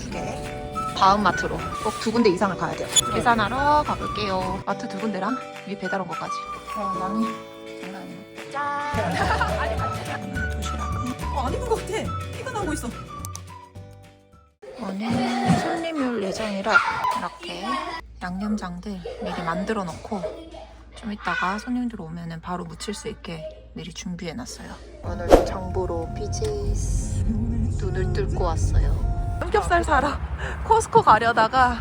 두 개. 다음 마트로 꼭 두 군데 이상을 가야 돼요. 계산하러 가볼게요. 마트 두 군데랑 위 배달 온 것까지. 와, 양이 장난 아니네. 짠! 도시락은 어, 안 입은 것 같아. 피가 나고 있어. 오늘 손님이 올 예정이라 이렇게 양념장들 미리 만들어 놓고 좀 이따가 손님들 오면은 바로 무칠 수 있게 미리 준비해 놨어요. 오늘도 장보러 BJ's 눈을 뚫고 왔어요. 삼겹살 사러 코스코 가려다가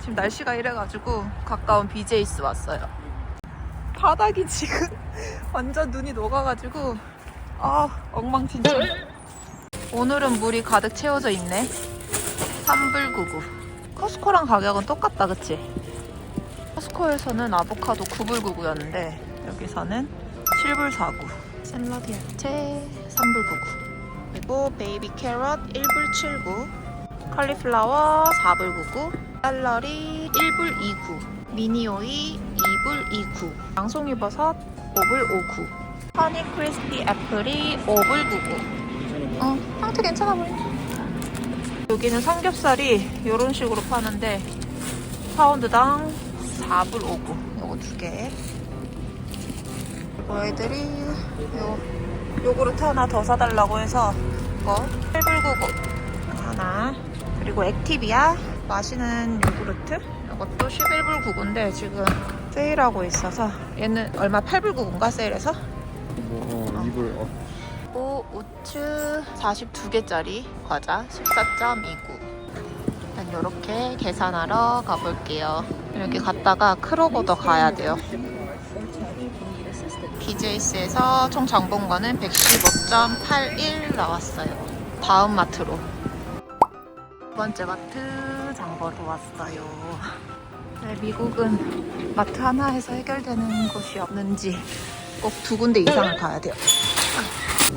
지금 날씨가 이래가지고 가까운 BJ's 왔어요. 바닥이 지금 완전 눈이 녹아가지고 아 엉망진창. 오늘은 물이 가득 채워져 있네. 삼불구구. 코스코랑 가격은 똑같다, 그치? 코스코에서는 아보카도 9불구구였는데 여기서는 7불4구. 샐러드 야채 3불구구. 그리고 베이비 캐럿 1불 7구. 칼리플라워 4불99. 쌀러리 1불 2구. 미니오이 2불 2구. 양송이버섯 5불 5구. 허니 크리스피 애플이 5불 9구. 어, 상태 괜찮아 보이네. 여기는 삼겹살이 이런 식으로 파는데 파운드당 4불 5구 요거 두 개. 그리고 애들이 요 요구르트 하나 더 사달라고 해서 이거 8불 9구. 하나. 그리고 액티비아. 마시는 요구르트. 이것도 11불 9구인데 지금 세일하고 있어서 얘는 얼마 8불 9구인가 세일해서? 뭐 어, 입을 어, 그리고 우추 42개짜리 과자. 14.29 일단 이렇게 계산하러 가볼게요. 여기 갔다가 크로고더 가야 돼요 BJ스에서 총 장본거는 115.81 나왔어요. 다음 마트로. 두 번째 마트 장보러 왔어요. 네, 미국은 마트 하나에서 해결되는 곳이 없는지 꼭 두 군데 이상을 가야 돼요.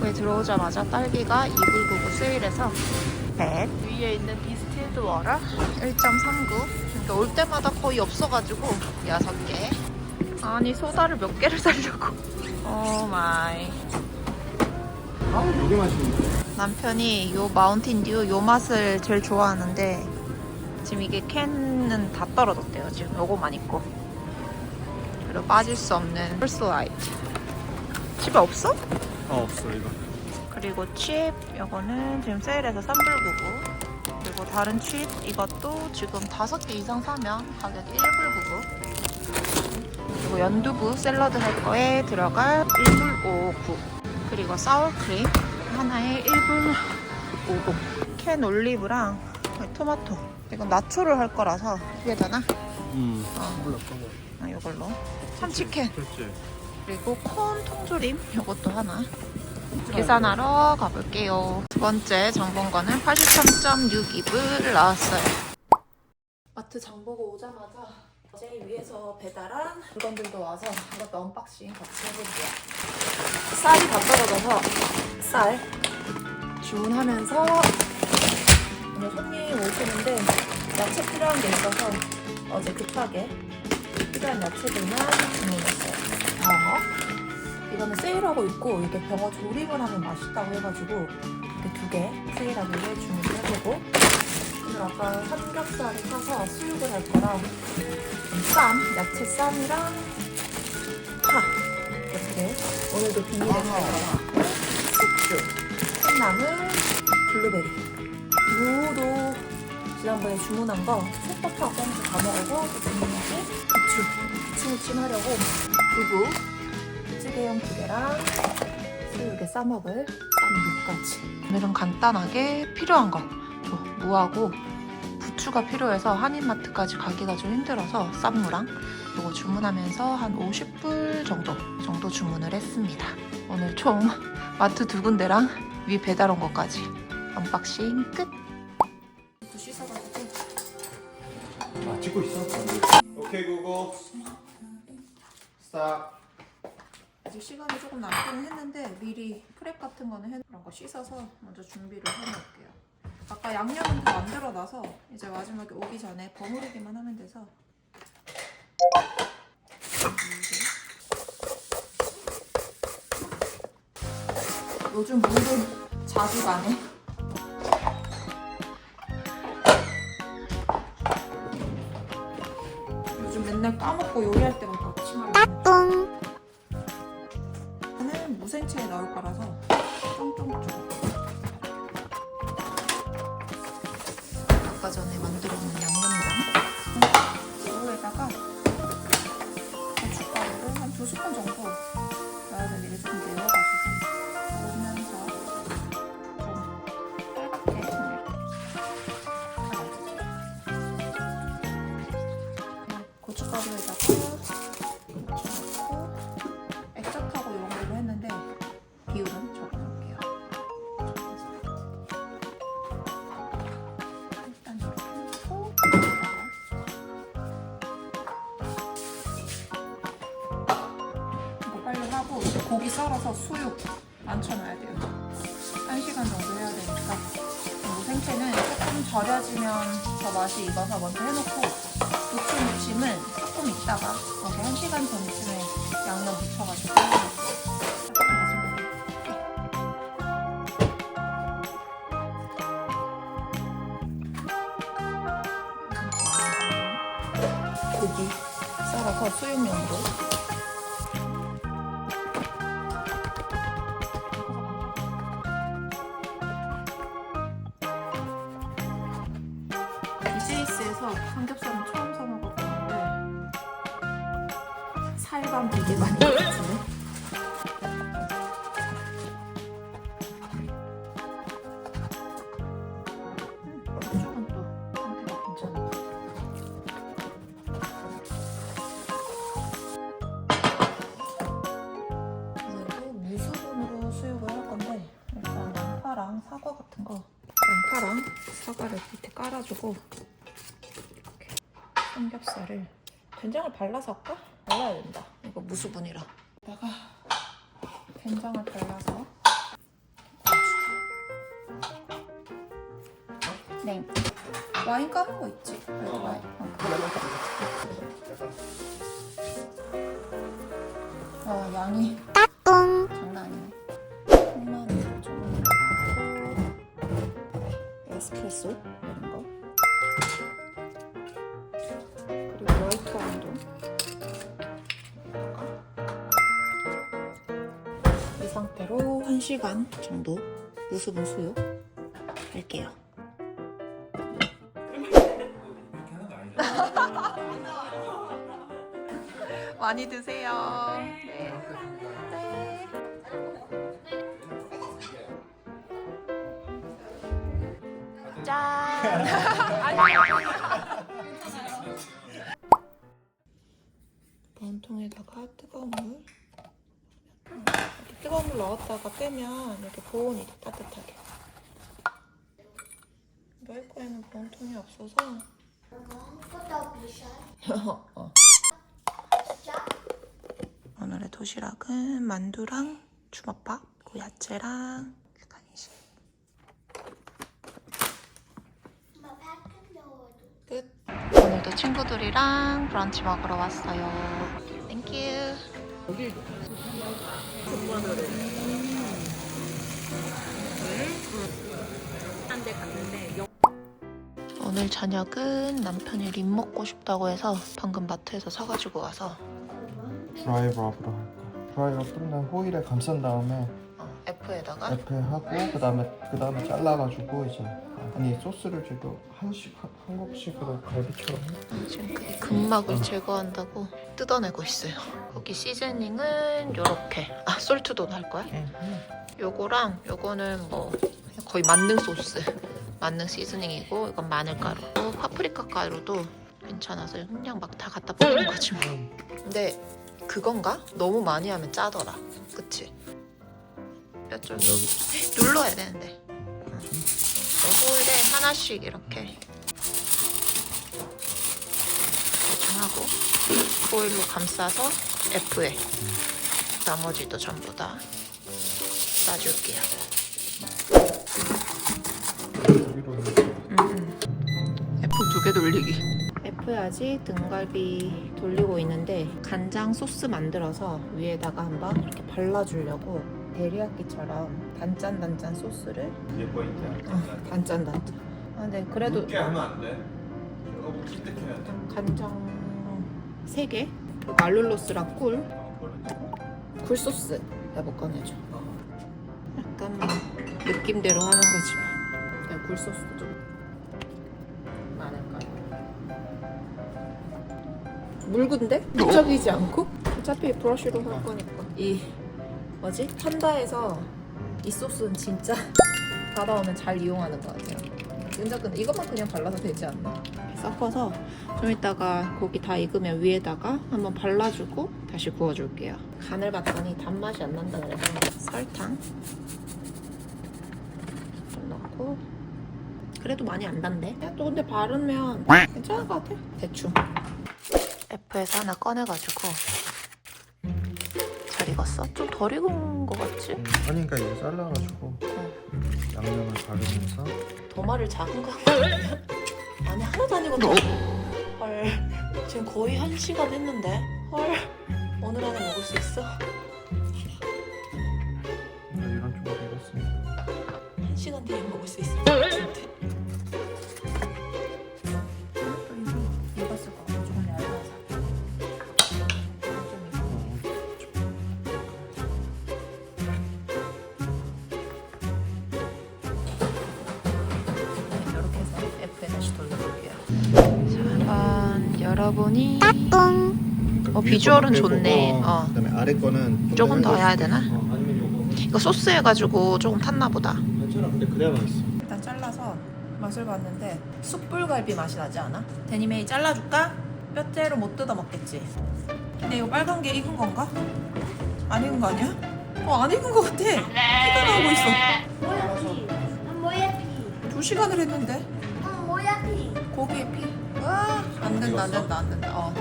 왜 들어오자마자 딸기가 2불 99 세일해서 100 위에 있는 디스틸드 워터 1.39 그러니까 올 때마다 거의 없어가지고 6개. 아니 소다를 몇 개를 사려고 오 마이 아 요게 맛있는데? 남편이 요 마운틴 듀 요 맛을 제일 좋아하는데 지금 이게 캔은 다 떨어졌대요. 지금 요거만 있고. 그리고 빠질 수 없는 펄스 라이트 집에 없어? 아 없어 이거. 그리고 칩 이거는 지금 세일해서 3불 99 그리고 다른 칩 이것도 지금 5개 이상 사면 가격이 1불 99 그리고 연두부 샐러드 할 거에 들어갈 1불 59 그리고 사워크림 하나에 1불 55캔 올리브랑 토마토 이건 나초를 할 거라서 이게 되나? 음 어. 몰라 까먹어 아, 이걸로. 참치캔. 그리고 콘 통조림 이것도 하나. 계산하러 가볼게요. 두 번째 장본거는 83.62불 나왔어요. 마트 장보고 오자마자 제일 위에서 배달한 물건들도 와서 이것도 언박싱 같이 해볼게요. 쌀이 다 떨어져서 쌀 주문하면서 오늘 손님 오시는데 야채 필요한 게 있어서 어제 급하게 필요한 야채들만 주문했어요. 병어? 이거는 세일하고 있고 이게 병어 조림을 하면 맛있다고 해가지고 이렇게 두 개 세일하길래 주문을 해보고 오늘 아까 삼겹살을 사서 수육을 할 거라 쌈, 야채 쌈이랑 파. 이렇게 오늘도 비닐에 넣어서 숙주, 콩나물, 블루베리. 무도 지난번에 주문한 거 솥밥하고 다 먹어서 주문하고 부추, 부추무침 하려고 두부 찌개용 두 개랑 수육에 싸먹을 쌈육까지 오늘은 간단하게 필요한 거저 무하고 부추가 필요해서 한인마트까지 가기가 좀 힘들어서 쌈무랑 이거 주문하면서 한 50불 정도 정도 주문을 했습니다 오늘 총 마트 두 군데랑 위 배달 온 것까지 언박싱 끝 씻어가지고 아 찍고 있어? 오케이 구글 스탑 아직 시간이 조금 남기는 했는데 미리 프랩 같은 거는 해 그런 거 씻어서 먼저 준비를 해놓을게요. 아까 양념은 다 만들어놔서 이제 마지막에 오기 전에 버무리기만 하면 돼서. 요즘 물을 자주 가네. 요즘 맨날 까먹고 요리할 때마다 치마를 저는 무생채에 넣을 거라서 썰어서 수육 만쳐놔야 돼요. 한 시간 정도 해야 되니까. 무생채는 조금 절여지면 더 맛이 익어서 먼저 해놓고 부추 무침은 조금 있다가 거기 한 시간 전쯤에 양념 묻혀가지고 고기. 썰어서 수육용으로 을할 건데 일단 양파랑 사과 같은 거 양파랑 사과를 밑에 깔아주고 이렇게 삼겹살을 된장을 발라서 할까? 발라야 된다. 이거 무수분이라. 다가 된장을 발라서 네. 와인 까는 거 있지? 레드 와인. 어. 아 양이 장난 아니네. 콩마늘 좀 에스프레소? 이런 거 1시간 정도 무수분 수육 할게요 많이 드세요. 네. 네. 짠. 본통에다가 뜨거운 물. 물 넣었다가 빼면 이렇게 보온이 돼, 따뜻하게. 넣을 거에는 본통이 없어서. 어. 오늘의 도시락은 만두랑 주먹밥, 그 야채랑 간식. 끝. 오늘도 친구들이랑 브런치 먹으러 왔어요. 땡큐. 오늘 저녁은 남편이 립 먹고 싶다고 해서 방금 마트에서 사가지고 와서 드라이 러브로 할 거야. 드라이 러브는 난 호일에 감싼 다음에 어, F에다가 옆에 하고 그 다음에 그 다음에 잘라가지고 이제 아니 소스를 지금 한식 한, 한국식으로 갈비처럼 해. 지금 그 근막을 제거한다고 뜯어내고 있어요. 거기 시즈닝은 요렇게 아 솔트도 할 거야? 요거랑 요거는 뭐 거의 만능 소스 만능 시즈닝이고 이건 마늘가루 파프리카 가루도 괜찮아서 그냥 막 다 갖다 뿌리는 거지 뭐. 근데 그건가? 너무 많이 하면 짜더라. 그치? 몇 점? 여기 눌러야 되는데. 호일에 하나씩 이렇게 대충 하고 호일로 감싸서 F에 나머지도 전부 다 놔줄게요. 돌리기. 아직 등갈비 돌리고 있는데 간장 소스 만들어서 위에다가 한번 이렇게 발라주려고 데리야끼처럼 단짠 단짠 소스를 이게 포인트야. 어, 단짠 단짠. 아, 근데 그래도 묻게 하면 안 돼. 저거 묻힐 때 해야 돼. 간장 3개. 그리고 알룰로스랑 꿀. 굴소스. 여보 꺼내줘. 약간 뭐 느낌대로 하는 거지 뭐. 야, 굴소스 좀 묽은데? 끈적이지 않고? 어차피 브러쉬로 할 거니까. 이 뭐지? 판다에서 이 소스는 진짜 받아오면 잘 이용하는 것 같아요. 끈적끈적 이것만 그냥 발라도 되지 않나? 섞어서 좀 이따가 고기 다 익으면 위에다가 한번 발라주고 다시 구워줄게요. 간을 봤더니 단맛이 안 난다 그래서 설탕 좀 넣고 그래도 많이 안 단데? 야, 또 근데 바르면 괜찮을 것 같아. 대충. F에서 하나 꺼내가지고 잘 익었어? 좀 덜 익은 것 같지? 아니 그러니까 이거 잘라가지고 양념을 바르면서 더 말을 작은 거 아니야? 아니 하나도 안 익었다 헐 지금 거의 한 시간 했는데 헐 오늘 안에 먹을 수 있어? 네, 이런 쪽으로 익었습니다. 한 시간 뒤에 먹을 수 있을 것 같은데 열어보니 어 비주얼은 좋네 어 그다음에 아래 거는 조금 더 해야 되나? 어, 아니면 요거 이거 소스 해가지고 조금 탔나 보다 괜찮아. 근데 그래야 맛있어. 일단 잘라서 맛을 봤는데 숯불갈비 맛이 나지 않아? 데니메이 잘라줄까? 뼈째로 못 뜯어 먹겠지. 근데 이거 빨간 게 익은 건가? 안 익은 거 아니야? 어 안 익은 거 같아. 피가 나오고 있어. 뭐야 피? 뭐야 피? 두 시간을 했는데 어 뭐야 피? 고기에 피. 와안 된다 안 된다 안 된다. 어.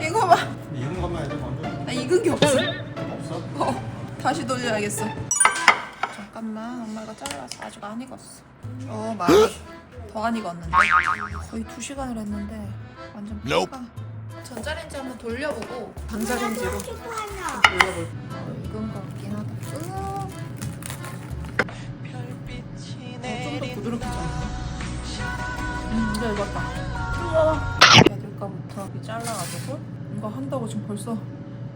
이거 봐. 익은 것만 해도 먼저 나 익은 게 없어. 없어? 어, 다시 돌려야겠어. 잠깐만, 엄마가 잘라서 아직 안 익었어. 어, 많이 더안 익었는데. 거의 두 시간을 했는데 완전 피가. 전자레인지 한번 돌려보고 전자레인지로? 돌려볼. 어, 익은 거 같긴 하다. 으아. 어, 좀더 부드럽겠잖아. 음, 이제 익 우와. 애들까부터 이렇게 잘라가지고 이거 한다고 지금 벌써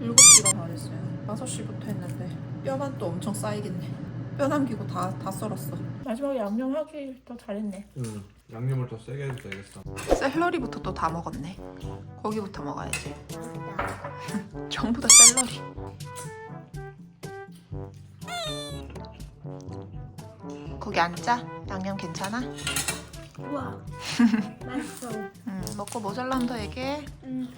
7시간 다 됐어요 5시부터 했는데 뼈만 또 엄청 쌓이겠네 뼈 남기고 다, 다 썰었어 마지막에 양념하기 더 잘했네 응. 양념을 더 세게 해도 되겠어. 샐러리부터 또 다 먹었네 고기부터 먹어야지 전부 다 샐러리 고기 안 짜? 양념 괜찮아? 우와 맛있어. 응 먹고 모자라면 더 얘기해 응.